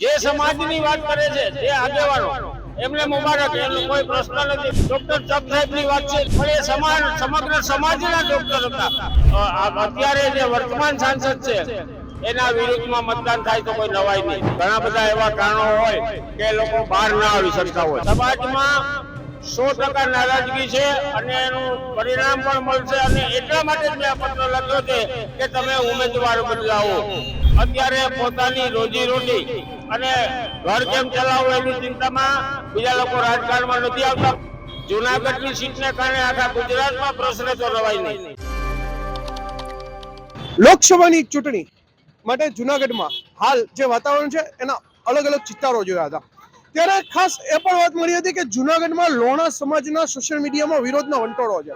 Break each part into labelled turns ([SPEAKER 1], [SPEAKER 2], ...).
[SPEAKER 1] જે સમાજની વાત કરે છે, જે આગેવાનો, એમને મુબારક, એનો કોઈ પ્રશ્ન નથી. ડોક્ટર ચપ સાહેબની વાત છે પણ એ સમાજ, સમગ્ર સમાજના ડોક્ટર હતા. અત્યારે જે વર્તમાન સાંસદ છે, એના વિરુદ્ધમાં મતદાન થાય તો કોઈ નવાઈ નહીં. ઘણા બધા એવા કારણો હોય કે લોકો બહાર ના આવી શકતા હોય. સમાજમાં સો ટકા નારાજગી છે અને એનું પરિણામ પણ મળશે અને એટલા માટે મેં આ પત્ર લખ્યો છે કે તમે ઉમેદવાર બદલાવો. અત્યારે પોતાની રોજી રોટી અને ઘર કેમ ચલાવવું એની ચિંતામાં બીજા લોકો રાજકારણમાં નથી આવતા. જુનાગઢની સીટને કારણે આખા ગુજરાતમાં પ્રશ્ન તો રવાય નહીં.
[SPEAKER 2] લોકસભાની ચૂંટણી માટે જુનાગઢમાં હાલ જે વાતાવરણ છે, એના અલગ અલગ ચિત્તારો જોયા હતા. ત્યારે ખાસ એ પણ વાત મળી હતી કે જુનાગઢમાં લોણા સમાજના સોશિયલ મીડિયામાં વિરોધનો વંટોળો છે.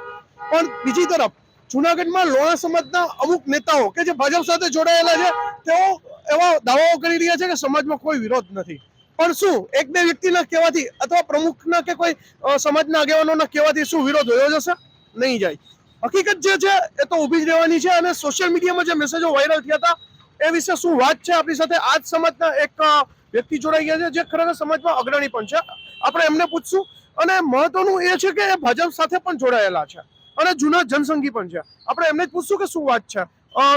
[SPEAKER 2] પણ બીજી તરફ જુનાગઢમાં લોણા સમાજના અમુક નેતાઓ કે જે ભાજપ સાથે જોડાયેલા છે, તેઓ એવા દાવાઓ કરી રહ્યા છે કે સમાજમાં કોઈ વિરોધ નથી. પણ શું એક બે વ્યક્તિના કહેવાથી અથવા પ્રમુખના કે કોઈ સમાજના આગેવાનોના કહેવાથી શું વિરોધ હોયો જશે? નહીં જાય. હકીકત જે છે, એ તો ઊભી જ રહેવાની છે અને સોશિયલ મીડિયામાં જે મેસેજો વાયરલ થયા હતા, એ વિશે શું વાત છે આપણી સાથે? આજ સમાજના એક વ્યક્તિ જોડાઈ ગયા છે જે ખરેખર સમાજમાં અગ્રણી પણ છે. આપણે એમને પૂછશું. અને મહત્વનું એ છે કે એ ભાજપ સાથે પણ જોડાયેલા છે. અને જૂના જનસંઘી પણ છે. આપણે એમને જ પૂછશું કે શું વાત છે?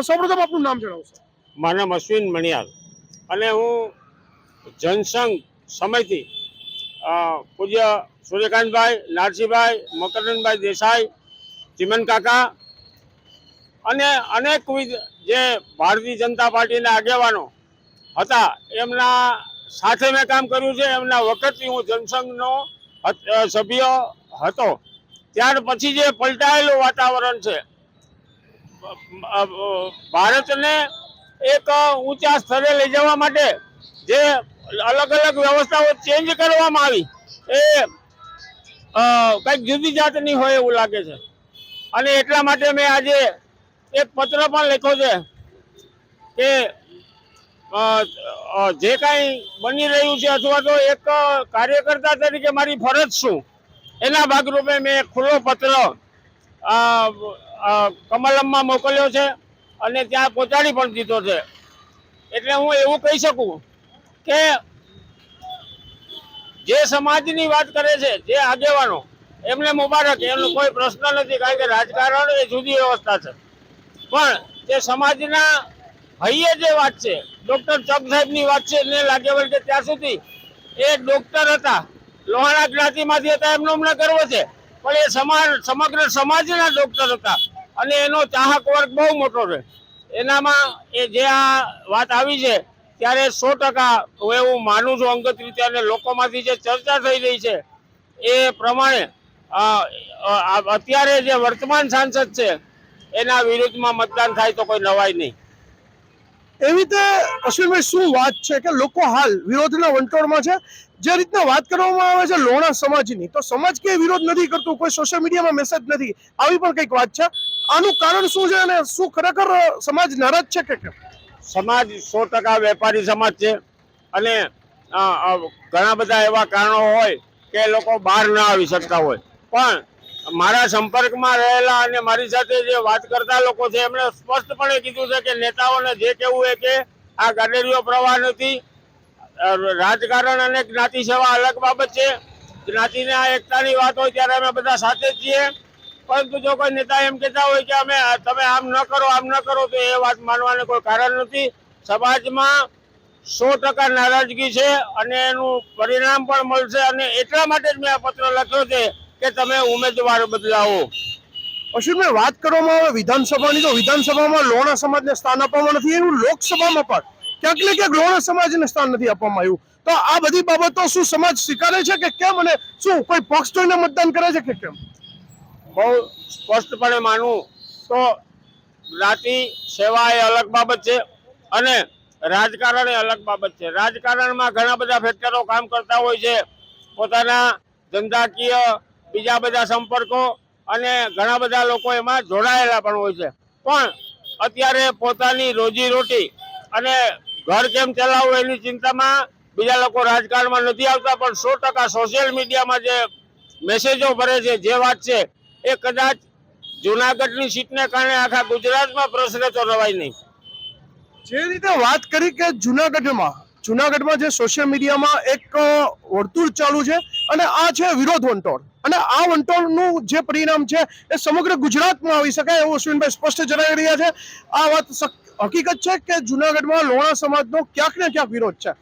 [SPEAKER 2] સૌપ્રથમ આપનું નામ જણાવશો.
[SPEAKER 1] મારું નામ અશ્વિન મણિયાલ. અને હું જનસંઘ સમયથી પૂજ્ય સૂર્યકાંતભાઈ નારસીભાઈ મકરંદભાઈ દેસાઈ, ચિમન કાકા અને અનેકવિધ જે ભારતીય જનતા પાર્ટીના આગેવાનો હતા, એમના સાથે મેં કામ કર્યું છે. એમના વખતથી હું જનસંઘનો સભ્ય હતો. ત્યાર પછી જે પલટાયેલું વાતાવરણ છે ભારતને એક ઊંચા સ્તરે લઈ જવા માટે જે અલગ અલગ વ્યવસ્થાઓ ચેન્જ કરવામાં આવી, એ કંઈક જુદી જાતની હોય એવું લાગે છે. અને એટલા માટે મેં આજે એક પત્ર પણ લખ્યો છે કે જે કાંઈ બની રહ્યું છે અથવા તો એક કાર્યકર્તા તરીકે મારી ફરજ શું? એના ભાગરૂપે મેં ખુલ્લો પત્ર કમલમમાં મોકલ્યો છે અને ત્યાં પહોંચાડી પણ દીધો છે. એટલે હું એવું કહી શકું કે જે સમાજની વાત કરે છે, જે આગેવાનો, એમને મુબારક, એનો કોઈ પ્રશ્ન નથી, કારણ કે રાજકારણ એ જુદી વ્યવસ્થા છે. પણ જે સમાજના હૈયે જે વાત છે, ડોક્ટર ચક સાહેબની વાત છે ને લાગે વળગે ત્યાં સુધી એ ડોક્ટર હતા લોહાણા જ્ઞાતિમાંથી હતા, એમનો અમને ગર્વ છે. પણ એ સમાજ, સમગ્ર સમાજના ડોક્ટર હતા અને એનો ચાહક વર્ગ બહુ મોટો છે. એનામાં એ જે આ વાત આવી છે, ત્યારે સો ટકા હું એવું માનું છું, અંગત રીતે અને લોકોમાંથી જે ચર્ચા થઈ રહી છે, એ પ્રમાણે અત્યારે જે વર્તમાન સાંસદ છે, એના વિરુદ્ધમાં મતદાન થાય તો કોઈ નવાઈ નહીં.
[SPEAKER 2] એવી રીતે અશ્વિનભાઈ, શું વાત છે કે લોકો હાલ વિરોધના વંટોળમાં છે? જે રીતના વાત કરવામાં આવે છે લોણા સમાજની, તો સમાજ કે વિરોધ નથી કરતું, કોઈ સોશિયલ મીડિયામાં મેસેજ નથી. આવી પણ કંઈક વાત છે. આનું કારણ શું છે અને શું ખરેખર સમાજ નારાજ છે કે કેમ?
[SPEAKER 1] સમાજ સો ટકા વેપારી સમાજ છે અને ઘણા બધા એવા કારણો હોય કે લોકો બહાર ના આવી શકતા હોય. પણ મારા સંપર્કમાં રહેલા અને મારી સાથે જે વાત કરતા લોકો છે, એમણે સ્પષ્ટપણે કીધું છે કે નેતાઓને જે કહેવું એ કે આ ગાડેરીઓ પ્રવાહ નથી રાજકારણ અને જ્ઞાતિ સેવા અલગ બાબત છે. જ્ઞાતિના એકતાની વાત હોય ત્યારે અમે બધા સાથે જ છીએ. પરંતુ જો કોઈ નેતા એમ કહેતા હોય કે અમે તમે આમ ન કરો, આમ ન કરો, તો એ વાત માનવાને કોઈ કારણ નથી. સમાજમાં સો ટકા નારાજગી છે અને એનું પરિણામ પણ મળશે અને એટલા માટે જ મેં આ પત્ર લખ્યો છે કે તમે ઉમેદવાર બદલાવો.
[SPEAKER 2] અશ્વિનભાઈ, વાત કરવામાં આવે વિધાનસભાની, તો વિધાનસભામાં લોણા સમાજને સ્થાન આપવામાં નથી એવું લોકસભામાં પણ. ક્યાંક ને ક્યાંક સમાજને સ્થાન નથી આપવામાં આવ્યું. તો આ બધી બાબતો શું સમાજ સ્વીકારે છે કે કેમ અને શું કોઈ પક્ષ જોઈને મતદાન કરે છે કે કેમ?
[SPEAKER 1] બહુ સ્પષ્ટપણે માનવું તો જ્ઞાતિ સેવા એ અલગ બાબત છે અને રાજકારણ એ અલગ બાબત છે. રાજકારણમાં ઘણા બધા ફેક્ટરો કામ કરતા હોય છે. પોતાના ધંધાકીય બીજા બધા સંપર્કો અને ઘણા બધા લોકો એમાં જોડાયેલા પણ હોય છે. પણ અત્યારે પોતાની રોજી રોટી અને ઘર કેમ ચલાવવું એની ચિંતામાં બીજા લોકો રાજકારણમાં નથી આવતા, પણ સો ટકા સોશિયલ મીડિયામાં જે મેસેજો ભરે છે, જે વાત છે, એ કદાચ જુનાગઢની સીટને કારણે આખા ગુજરાતમાં પ્રશ્ન તો રવાય નહીં.
[SPEAKER 2] જે રીતે વાત કરી કે જુનાગઢમાં જુનાગઢમાં જે સોશિયલ મીડિયામાં એક વર્તુળ ચાલુ છે અને આ છે વિરોધ વંટોળ. અને આ વંટોળનું જે પરિણામ છે એ સમગ્ર ગુજરાતમાં આવી શકાય એવું અશ્વિનભાઈ સ્પષ્ટ જણાવી રહ્યા છે. આ વાત હકીકત છે કે જુનાગઢમાં લોણા સમાજનો ક્યાંક ને ક્યાંક વિરોધ છે.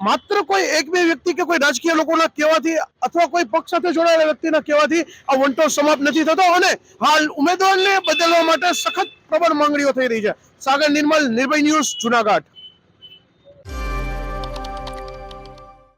[SPEAKER 2] માત્ર કોઈ એક બે વ્યક્તિ કે કોઈ રાજકીય લોકોના કહેવાથી અથવા કોઈ પક્ષ સાથે જોડાયેલા વ્યક્તિના કહેવાથી આ વંટોળ સમાપ્ત નથી થતો અને હાલ ઉમેદવારને બદલવા માટે સખત પ્રબળ માંગણીઓ થઈ રહી છે. સાગર નિર્મલ, નિર્ભય ન્યૂઝ જુનાગઢ.